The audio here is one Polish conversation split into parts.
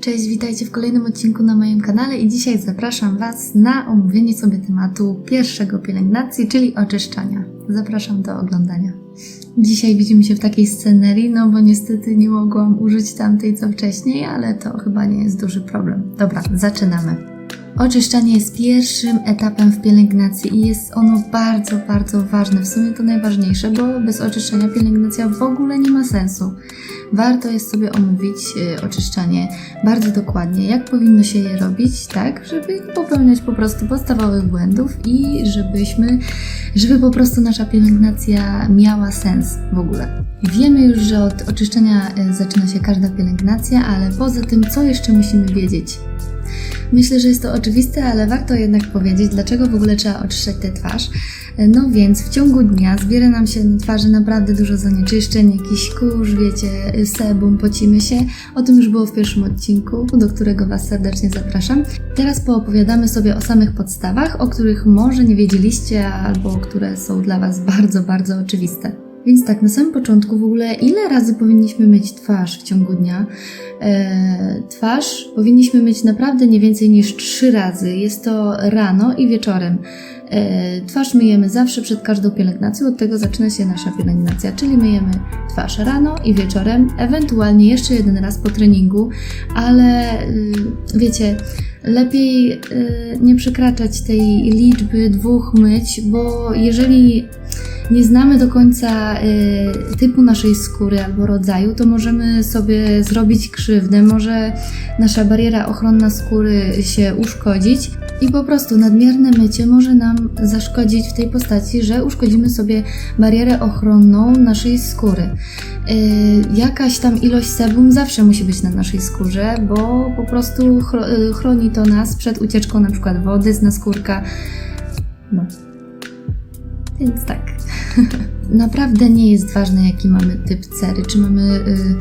Cześć, witajcie w kolejnym odcinku na moim kanale i dzisiaj zapraszam Was na omówienie sobie tematu pierwszego pielęgnacji, czyli oczyszczania. Zapraszam do oglądania. Dzisiaj widzimy się w takiej scenerii, no bo niestety nie mogłam użyć tamtej co wcześniej, ale to chyba nie jest duży problem. Dobra, zaczynamy. Oczyszczanie jest pierwszym etapem w pielęgnacji i jest ono bardzo, bardzo ważne. W sumie to najważniejsze, bo bez oczyszczania pielęgnacja w ogóle nie ma sensu. Warto jest sobie omówić y, oczyszczanie bardzo dokładnie, jak powinno się je robić, tak, żeby nie popełniać po prostu podstawowych błędów i żebyśmy, żeby po prostu nasza pielęgnacja miała sens w ogóle. Wiemy już, że od oczyszczenia y, zaczyna się każda pielęgnacja, ale poza tym, co jeszcze musimy wiedzieć? Myślę, że jest to oczywiste, ale warto jednak powiedzieć, dlaczego w ogóle trzeba oczyszczać tę twarz. No więc w ciągu dnia zbiera nam się na twarzy naprawdę dużo zanieczyszczeń, jakiś kurz, wiecie, sebum, pocimy się. O tym już było w pierwszym odcinku, do którego Was serdecznie zapraszam. Teraz poopowiadamy sobie o samych podstawach, o których może nie wiedzieliście, albo które są dla Was bardzo, bardzo oczywiste. Więc tak, na samym początku w ogóle, ile razy powinniśmy myć twarz w ciągu dnia? E, twarz powinniśmy myć naprawdę nie więcej niż trzy razy. Jest to rano i wieczorem. E, twarz myjemy zawsze przed każdą pielęgnacją, od tego zaczyna się nasza pielęgnacja, czyli myjemy twarz rano i wieczorem, ewentualnie jeszcze jeden raz po treningu, ale y, wiecie, lepiej y, nie przekraczać tej liczby dwóch myć, bo jeżeli nie znamy do końca y, typu naszej skóry albo rodzaju, to możemy sobie zrobić krzywdę, może nasza bariera ochronna skóry się uszkodzić i po prostu nadmierne mycie może nam zaszkodzić w tej postaci, że uszkodzimy sobie barierę ochronną naszej skóry. Y, jakaś tam ilość sebum zawsze musi być na naszej skórze, bo po prostu chro- y, chroni to nas przed ucieczką na przykład wody z naskórka. No. Więc tak. Naprawdę nie jest ważne, jaki mamy typ cery. Czy mamy, y,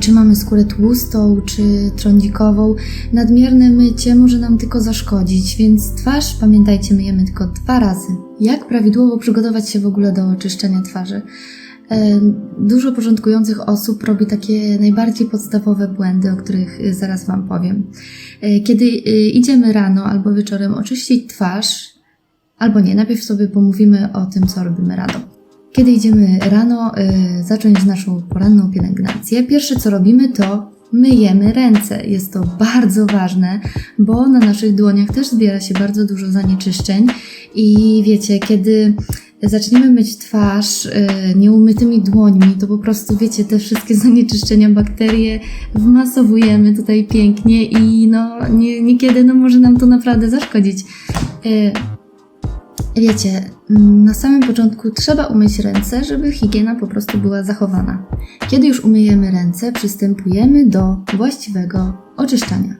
czy mamy skórę tłustą, czy trądzikową. Nadmierne mycie może nam tylko zaszkodzić, więc twarz, pamiętajcie, myjemy tylko dwa razy. Jak prawidłowo przygotować się w ogóle do oczyszczania twarzy? E, Dużo porządkujących osób robi takie najbardziej podstawowe błędy, o których y, zaraz Wam powiem. E, Kiedy idziemy rano albo wieczorem oczyścić twarz, Albo nie, najpierw sobie pomówimy o tym, co robimy rano. Kiedy idziemy rano y, zacząć naszą poranną pielęgnację, pierwsze co robimy to myjemy ręce. Jest to bardzo ważne, bo na naszych dłoniach też zbiera się bardzo dużo zanieczyszczeń i wiecie, kiedy zaczniemy myć twarz y, nieumytymi dłońmi, to po prostu wiecie, te wszystkie zanieczyszczenia, bakterie wmasowujemy tutaj pięknie i no nie, niekiedy no, może nam to naprawdę zaszkodzić. Y, Wiecie, mm, na samym początku trzeba umyć ręce, żeby higiena po prostu była zachowana. Kiedy już umyjemy ręce, przystępujemy do właściwego oczyszczania.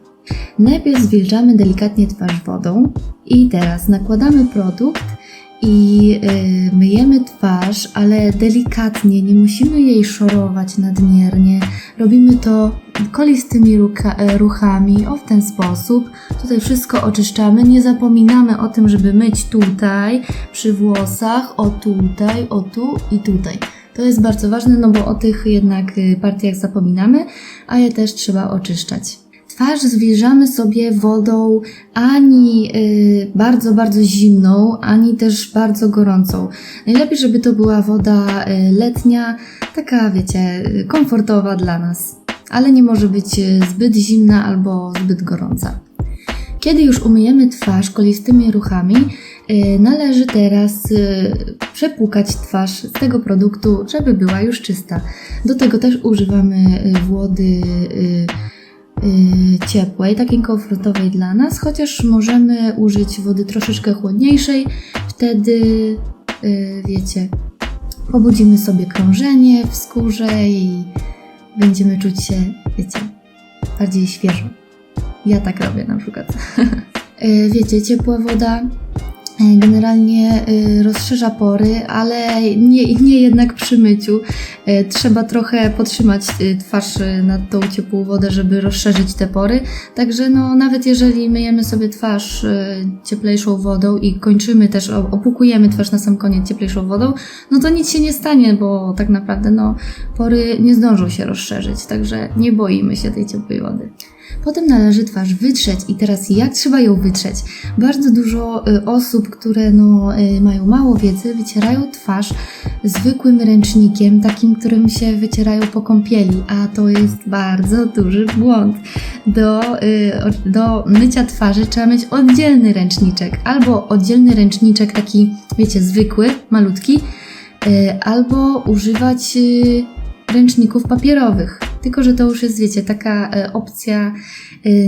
Najpierw zwilżamy delikatnie twarz wodą i teraz nakładamy produkt i yy, myjemy twarz, ale delikatnie, nie musimy jej szorować nadmiernie. Robimy to kolistymi e, ruchami, o w ten sposób. Tutaj wszystko oczyszczamy. Nie zapominamy o tym, żeby myć tutaj, przy włosach, o tutaj, o tu i tutaj. To jest bardzo ważne, no bo o tych jednak y, partiach zapominamy, a je też trzeba oczyszczać. Twarz zwilżamy sobie wodą ani y, bardzo, bardzo zimną, ani też bardzo gorącą. Najlepiej, żeby to była woda y, letnia, taka, wiecie, komfortowa dla nas, ale nie może być y, zbyt zimna albo zbyt gorąca. Kiedy już umyjemy twarz kolistymi ruchami, y, należy teraz y, przepłukać twarz z tego produktu, żeby była już czysta. Do tego też używamy wody ciepłej, takiej komfortowej dla nas, chociaż możemy użyć wody troszeczkę chłodniejszej. Wtedy, y, wiecie, pobudzimy sobie krążenie w skórze i będziemy czuć się, wiecie, bardziej świeżo. Ja tak robię na przykład. E, Wiecie, ciepła woda Generalnie y, rozszerza pory, ale nie, nie jednak przy myciu. E, Trzeba trochę podtrzymać twarz nad tą ciepłą wodę, żeby rozszerzyć te pory. Także no, nawet jeżeli myjemy sobie twarz cieplejszą wodą i kończymy też, opłukujemy twarz na sam koniec cieplejszą wodą, no to nic się nie stanie, bo tak naprawdę no, pory nie zdążą się rozszerzyć. Także nie boimy się tej ciepłej wody. Potem należy twarz wytrzeć i teraz jak trzeba ją wytrzeć? Bardzo dużo y, osób, które no, y, mają mało wiedzy, wycierają twarz zwykłym ręcznikiem, takim, którym się wycierają po kąpieli, a to jest bardzo duży błąd. Do, y, do mycia twarzy trzeba mieć oddzielny ręczniczek, albo oddzielny ręczniczek taki, wiecie, zwykły, malutki, albo używać ręczników papierowych. Tylko, że to już jest, wiecie, taka e, opcja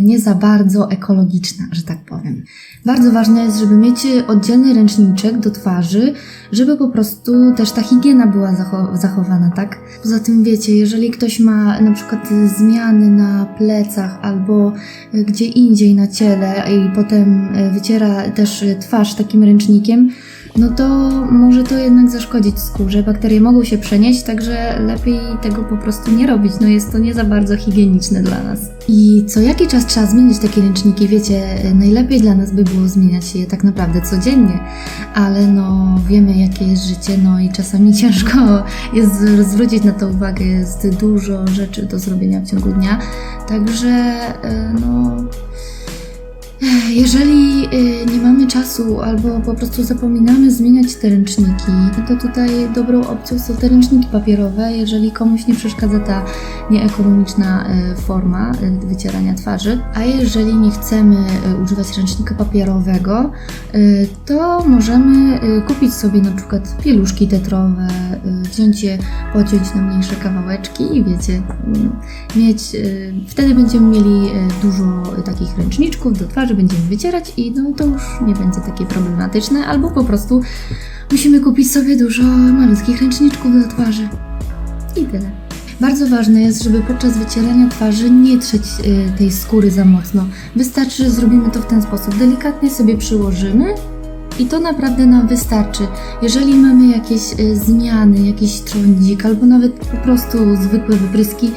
nie za bardzo ekologiczna, że tak powiem. Bardzo ważne jest, żeby mieć oddzielny ręczniczek do twarzy, żeby po prostu też ta higiena była zacho- zachowana, tak? Poza tym, wiecie, jeżeli ktoś ma na przykład zmiany na plecach albo e, gdzie indziej na ciele i potem e, wyciera też twarz takim ręcznikiem, no to może to jednak zaszkodzić skórze. Bakterie mogą się przenieść, także lepiej tego po prostu nie robić. No jest to nie za bardzo higieniczne dla nas. I co jaki czas trzeba zmienić takie ręczniki? Wiecie, najlepiej dla nas by było zmieniać je tak naprawdę codziennie, ale no wiemy jakie jest życie, no i czasami ciężko jest zwrócić na to uwagę. Jest dużo rzeczy do zrobienia w ciągu dnia, także e, no jeżeli y, nie mamy czasu albo po prostu zapominamy zmieniać te ręczniki, to tutaj dobrą opcją są te ręczniki papierowe, jeżeli komuś nie przeszkadza ta nieekonomiczna y, forma y, wycierania twarzy. A jeżeli nie chcemy y, używać ręcznika papierowego, to możemy kupić sobie na przykład pieluszki tetrowe, wziąć je, pociąć na mniejsze kawałeczki i wiecie, mm, mieć, wtedy będziemy mieli dużo takich ręczniczków do twarzy, będziemy wycierać i no to już nie będzie takie problematyczne, albo po prostu musimy kupić sobie dużo malutkich ręczniczków do twarzy. I tyle. Bardzo ważne jest, żeby podczas wycierania twarzy nie trzeć y, tej skóry za mocno. Wystarczy, że zrobimy to w ten sposób. Delikatnie sobie przyłożymy i to naprawdę nam wystarczy. Jeżeli mamy jakieś y, zmiany, jakiś trądzik albo nawet po prostu zwykłe wypryski,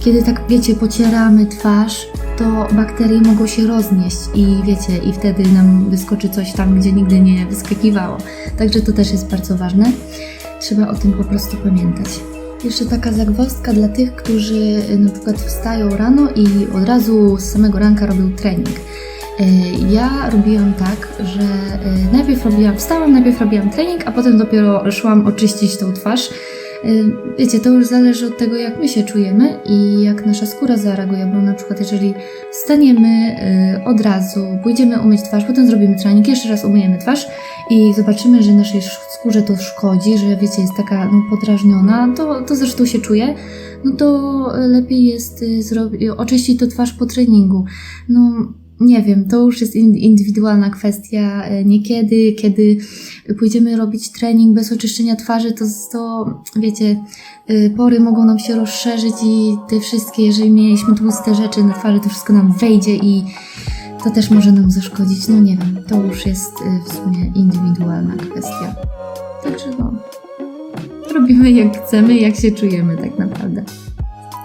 kiedy tak wiecie, pocieramy twarz, to bakterie mogą się roznieść i wiecie, i wtedy nam wyskoczy coś tam, gdzie nigdy nie wyskakiwało. Także to też jest bardzo ważne. Trzeba o tym po prostu pamiętać. Jeszcze taka zagwozdka dla tych, którzy y, na przykład wstają rano i od razu z samego ranka robią trening. Y, Ja robiłam tak, że y, najpierw robiłam, wstałam, najpierw robiłam trening, a potem dopiero szłam oczyścić tą twarz. Y, Wiecie, to już zależy od tego, jak my się czujemy i jak nasza skóra zareaguje, bo na przykład jeżeli wstaniemy y, od razu, pójdziemy umyć twarz, potem zrobimy trening, jeszcze raz umyjemy twarz i zobaczymy, że naszej skórze to szkodzi, że wiecie, jest taka no, podrażniona, to, to zresztą się czuje, no to lepiej jest y, zrobi- oczyścić to twarz po treningu. No, nie wiem, to już jest in- indywidualna kwestia. E, Niekiedy, kiedy pójdziemy robić trening bez oczyszczenia twarzy, to, to wiecie, y, pory mogą nam się rozszerzyć i te wszystkie, jeżeli mieliśmy tłuste rzeczy na twarzy, to wszystko nam wejdzie i to też może nam zaszkodzić. No nie wiem, to już jest y, w sumie indywidualna kwestia. Także no, robimy jak chcemy, jak się czujemy tak naprawdę.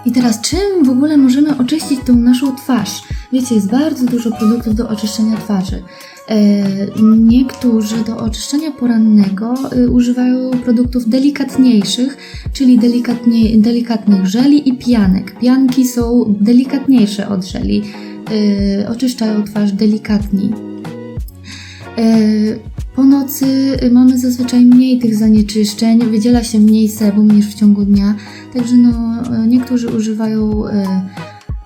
I teraz czym w ogóle możemy oczyścić tą naszą twarz? Wiecie, jest bardzo dużo produktów do oczyszczenia twarzy. E, niektórzy do oczyszczenia porannego e, używają produktów delikatniejszych, czyli delikatnie, delikatnych żeli i pianek. Pianki są delikatniejsze od żeli, e, oczyszczają twarz delikatniej. E, po nocy mamy zazwyczaj mniej tych zanieczyszczeń, wydziela się mniej sebum niż w ciągu dnia, także no, e, niektórzy używają e,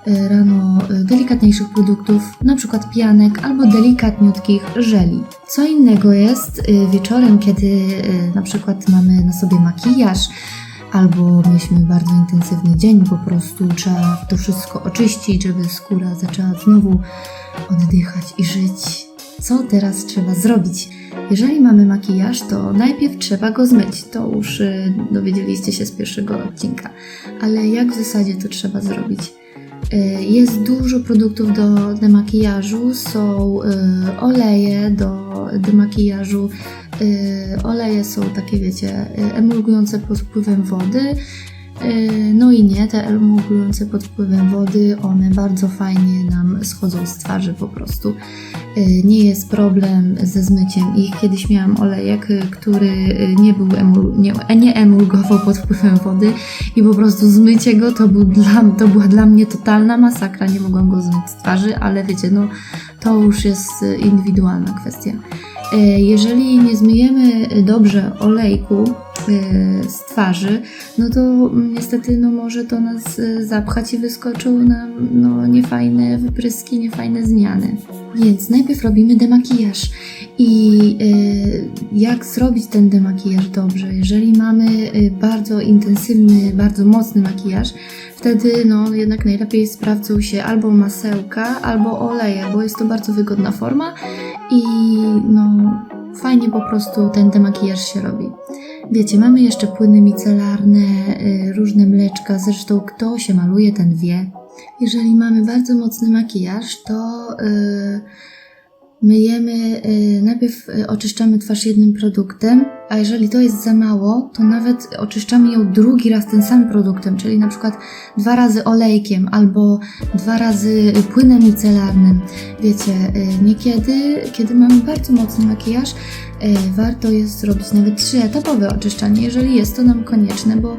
e, rano delikatniejszych produktów, przykład pianek albo delikatniutkich żeli. Co innego jest wieczorem, kiedy przykład mamy na sobie makijaż, albo mieliśmy bardzo intensywny dzień, po prostu trzeba to wszystko oczyścić, żeby skóra zaczęła znowu oddychać i żyć. Co teraz trzeba zrobić? Jeżeli mamy makijaż, to najpierw trzeba go zmyć. To już y, dowiedzieliście się z pierwszego odcinka. Ale jak w zasadzie to trzeba zrobić? Y, Jest dużo produktów do demakijażu, są y, oleje do demakijażu. Oleje są takie, wiecie, emulgujące pod wpływem wody. Y, No i nie, te emulgujące pod wpływem wody, one bardzo fajnie nam schodzą z twarzy po prostu. Y, Nie jest problem ze zmyciem ich. Kiedyś miałam olejek, y, który nie był emul, nie, nie emulgował pod wpływem wody i po prostu zmycie go to, był dla, to była dla mnie totalna masakra. Nie mogłam go zmyć z twarzy, ale wiecie, no to już jest indywidualna kwestia. Jeżeli nie zmyjemy dobrze olejku z twarzy, no to mm, niestety no może to nas y, zapchać i wyskoczą nam no, niefajne wypryski, niefajne zmiany. Więc najpierw robimy demakijaż. I y, jak zrobić ten demakijaż dobrze? Jeżeli mamy bardzo intensywny, bardzo mocny makijaż, wtedy no jednak najlepiej sprawdzą się albo masełka, albo oleje, bo jest to bardzo wygodna forma i no fajnie po prostu ten demakijaż się robi. Wiecie, mamy jeszcze płyny micelarne, y, różne mleczka, zresztą kto się maluje, ten wie. Jeżeli mamy bardzo mocny makijaż, to y, myjemy, y, najpierw oczyszczamy twarz jednym produktem, a jeżeli to jest za mało, to nawet oczyszczamy ją drugi raz tym samym produktem, czyli na przykład dwa razy olejkiem albo dwa razy płynem micelarnym. Wiecie, niekiedy, kiedy mamy bardzo mocny makijaż, warto jest zrobić nawet trzyetapowe oczyszczanie, jeżeli jest to nam konieczne, bo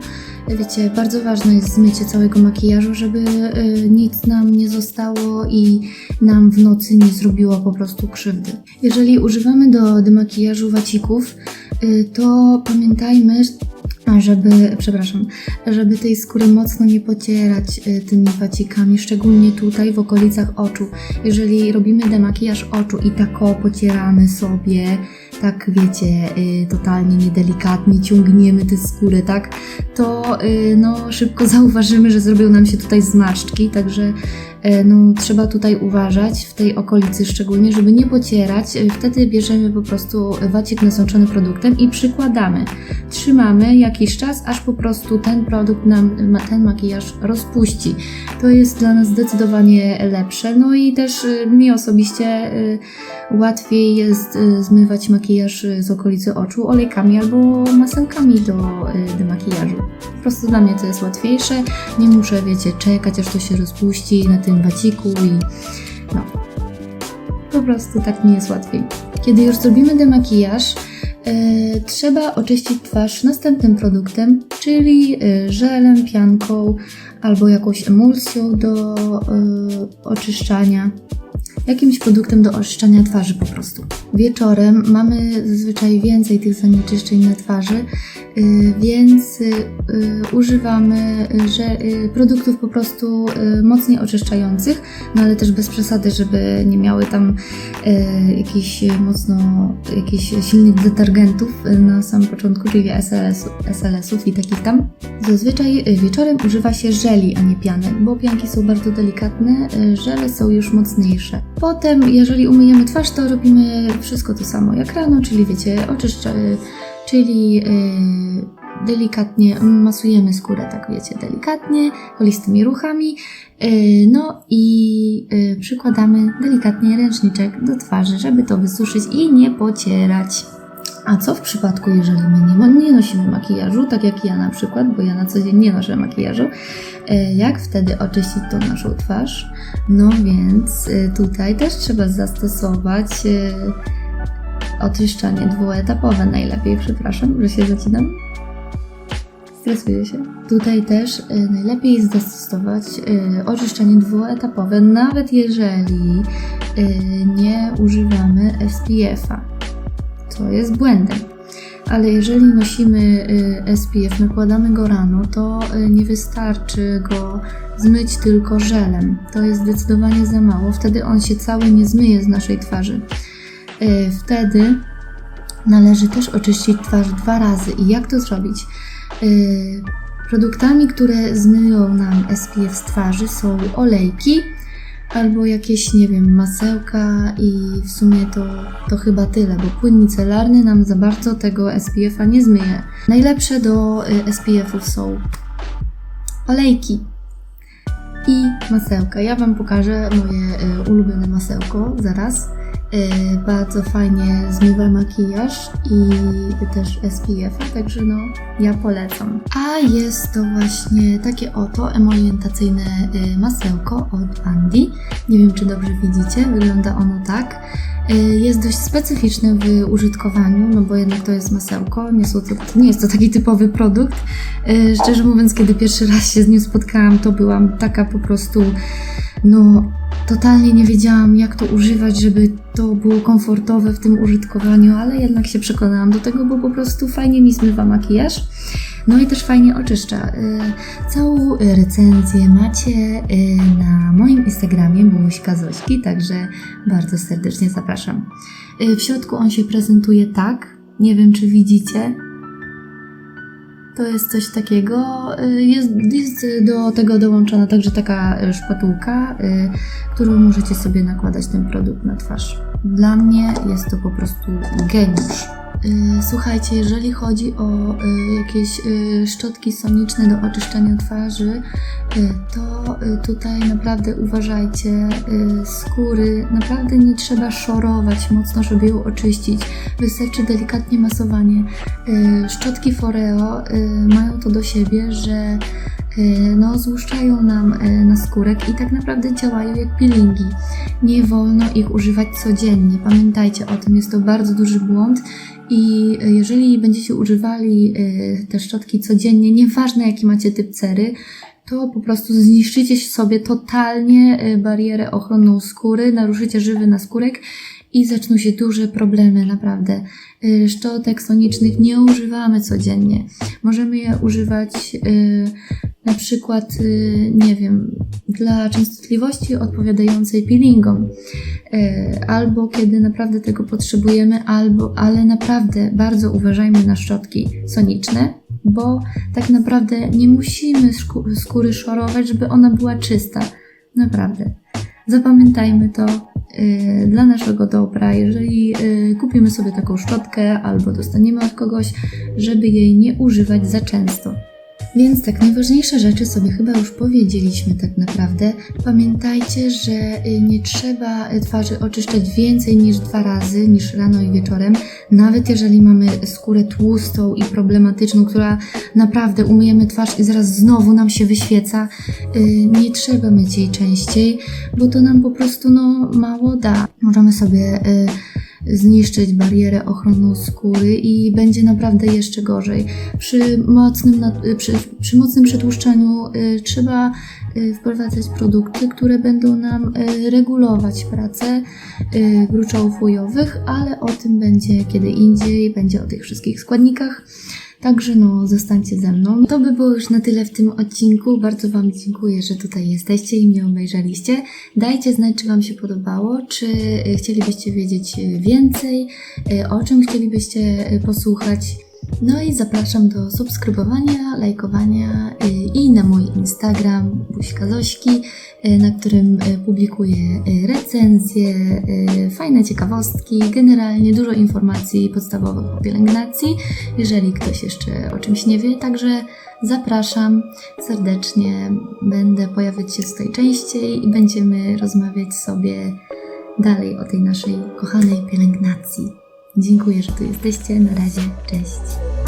wiecie, bardzo ważne jest zmycie całego makijażu, żeby y, nic nam nie zostało i nam w nocy nie zrobiło po prostu krzywdy. Jeżeli używamy do demakijażu wacików, to pamiętajmy, żeby, przepraszam, żeby tej skóry mocno nie pocierać y, tymi wacikami, szczególnie tutaj w okolicach oczu. Jeżeli robimy demakijaż oczu i tako pocieramy sobie, tak wiecie, y, totalnie niedelikatnie ciągniemy tę skórę, tak, to y, no szybko zauważymy, że zrobią nam się tutaj zmarszczki, także y, no trzeba tutaj uważać w tej okolicy szczególnie, żeby nie pocierać. Y, Wtedy bierzemy po prostu wacik nasączony produktem i przykładamy. Trzymamy jakiś czas, aż po prostu ten produkt nam, ten makijaż rozpuści. To jest dla nas zdecydowanie lepsze. No i też y, mi osobiście łatwiej jest zmywać makijaż z okolicy oczu olejkami albo masełkami do y, demakijażu. Po prostu dla mnie to jest łatwiejsze. Nie muszę, wiecie, czekać aż to się rozpuści na tym waciku i no. Po prostu tak mi jest łatwiej. Kiedy już zrobimy demakijaż, y, trzeba oczyścić twarz następnym produktem, czyli y, żelem, pianką albo jakąś emulsją do y, oczyszczania jakimś produktem do oczyszczania twarzy po prostu. Wieczorem mamy zazwyczaj więcej tych zanieczyszczeń na twarzy, y, więc y, y, używamy produktów po prostu mocniej oczyszczających, no ale też bez przesady, żeby nie miały tam jakichś mocno jakichś silnych detergentów na samym początku, czyli SLS, SLS-ów i takich tam. Zazwyczaj wieczorem używa się żeli, a nie pianek, bo pianki są bardzo delikatne, żele są już mocniejsze. Potem, jeżeli umyjemy twarz, to robimy wszystko to samo jak rano, czyli wiecie, oczyszczamy, czyli y, delikatnie masujemy skórę, tak wiecie, delikatnie, kolistymi ruchami, y, no i y, przykładamy delikatnie ręczniczek do twarzy, żeby to wysuszyć i nie pocierać. A co w przypadku, jeżeli my nie, nie nosimy makijażu, tak jak ja na przykład, bo ja na co dzień nie noszę makijażu, e, jak wtedy oczyścić tą naszą twarz? No więc e, tutaj też trzeba zastosować e, oczyszczanie dwuetapowe najlepiej, przepraszam, że się zacinam. Stresuję się. Tutaj też najlepiej zastosować oczyszczanie dwuetapowe, nawet jeżeli nie używamy SPF-a. To jest błędem. Ale jeżeli nosimy y, SPF, nakładamy go rano, to y, nie wystarczy go zmyć tylko żelem. To jest zdecydowanie za mało. Wtedy on się cały nie zmyje z naszej twarzy. Y, Wtedy należy też oczyścić twarz dwa razy. I jak to zrobić? Produktami, które zmyją nam SPF z twarzy są olejki, albo jakieś, nie wiem, masełka i w sumie to, to chyba tyle, bo płyn micelarny nam za bardzo tego SPF-a nie zmyje. Najlepsze do y, SPF-ów są olejki i masełka. Ja Wam pokażę moje y, ulubione masełko zaraz. Y, bardzo fajnie zmywa makijaż i też SPF, także no ja polecam. A jest to właśnie takie oto emolientacyjne y, masełko od Andi. Nie wiem czy dobrze widzicie, wygląda ono tak. Y, Jest dość specyficzne w użytkowaniu, no bo jednak to jest masełko, nie, są to, nie jest to taki typowy produkt. Szczerze mówiąc, kiedy pierwszy raz się z nim spotkałam, to byłam taka po prostu, no totalnie nie wiedziałam jak to używać, żeby to było komfortowe w tym użytkowaniu, ale jednak się przekonałam do tego, bo po prostu fajnie mi zmywa makijaż. No i też fajnie oczyszcza. Y, Całą recenzję macie y, na moim Instagramie Buźka Zośki, także bardzo serdecznie zapraszam. Y, W środku on się prezentuje tak, nie wiem czy widzicie. To jest coś takiego. y, Jest, jest do tego dołączona także taka y, szpatułka, y, którą możecie sobie nakładać ten produkt na twarz. Dla mnie jest to po prostu geniusz. Y, Słuchajcie, jeżeli chodzi o y, jakieś y, szczotki soniczne do oczyszczania twarzy, to tutaj naprawdę uważajcie, skóry naprawdę nie trzeba szorować mocno, żeby ją oczyścić. Wystarczy delikatnie masowanie. Szczotki Foreo mają to do siebie, że no, złuszczają nam y, na skórek i tak naprawdę działają jak peelingi. Nie wolno ich używać codziennie. Pamiętajcie o tym, jest to bardzo duży błąd. I y, jeżeli będziecie używali te szczotki codziennie, nieważne jaki macie typ cery, to po prostu zniszczycie sobie totalnie barierę ochronną skóry, naruszycie żywy naskórek i zaczną się duże problemy, naprawdę. Y, Szczotek sonicznych nie używamy codziennie. Możemy je używać y, na przykład, y, nie wiem, dla częstotliwości odpowiadającej peelingom, albo kiedy naprawdę tego potrzebujemy, albo, ale naprawdę bardzo uważajmy na szczotki soniczne, bo tak naprawdę nie musimy skóry szorować, żeby ona była czysta. Naprawdę. Zapamiętajmy to dla naszego dobra, jeżeli y, kupimy sobie taką szczotkę albo dostaniemy od kogoś, żeby jej nie używać za często. Więc tak, najważniejsze rzeczy sobie chyba już powiedzieliśmy tak naprawdę. Pamiętajcie, że y, nie trzeba y, twarzy oczyszczać więcej niż dwa razy, niż rano i wieczorem. Nawet jeżeli mamy skórę tłustą i problematyczną, która naprawdę umyjemy twarz i zaraz znowu nam się wyświeca, y, nie trzeba myć jej częściej, bo to nam po prostu no, mało da. Możemy sobie zniszczyć barierę ochronną skóry i będzie naprawdę jeszcze gorzej. Przy mocnym, y, przy, przy mocnym przetłuszczaniu y, trzeba y, wprowadzać produkty, które będą nam y, regulować pracę gruczołów łojowych, ale o tym będzie kiedy indziej, będzie o tych wszystkich składnikach. Także no, zostańcie ze mną. To by było już na tyle w tym odcinku. Bardzo Wam dziękuję, że tutaj jesteście i mnie obejrzeliście. Dajcie znać, czy Wam się podobało, czy y, chcielibyście wiedzieć y, więcej, y, o czym chcielibyście posłuchać. No i zapraszam do subskrybowania, lajkowania y, i na mój Instagram Buźka Zośki, y, na którym y, publikuję recenzje, fajne ciekawostki, generalnie dużo informacji podstawowych o pielęgnacji, jeżeli ktoś jeszcze o czymś nie wie. Także zapraszam serdecznie, będę pojawiać się tutaj częściej i będziemy rozmawiać sobie dalej o tej naszej kochanej pielęgnacji. Dziękuję, że tu jesteście. Na razie, cześć.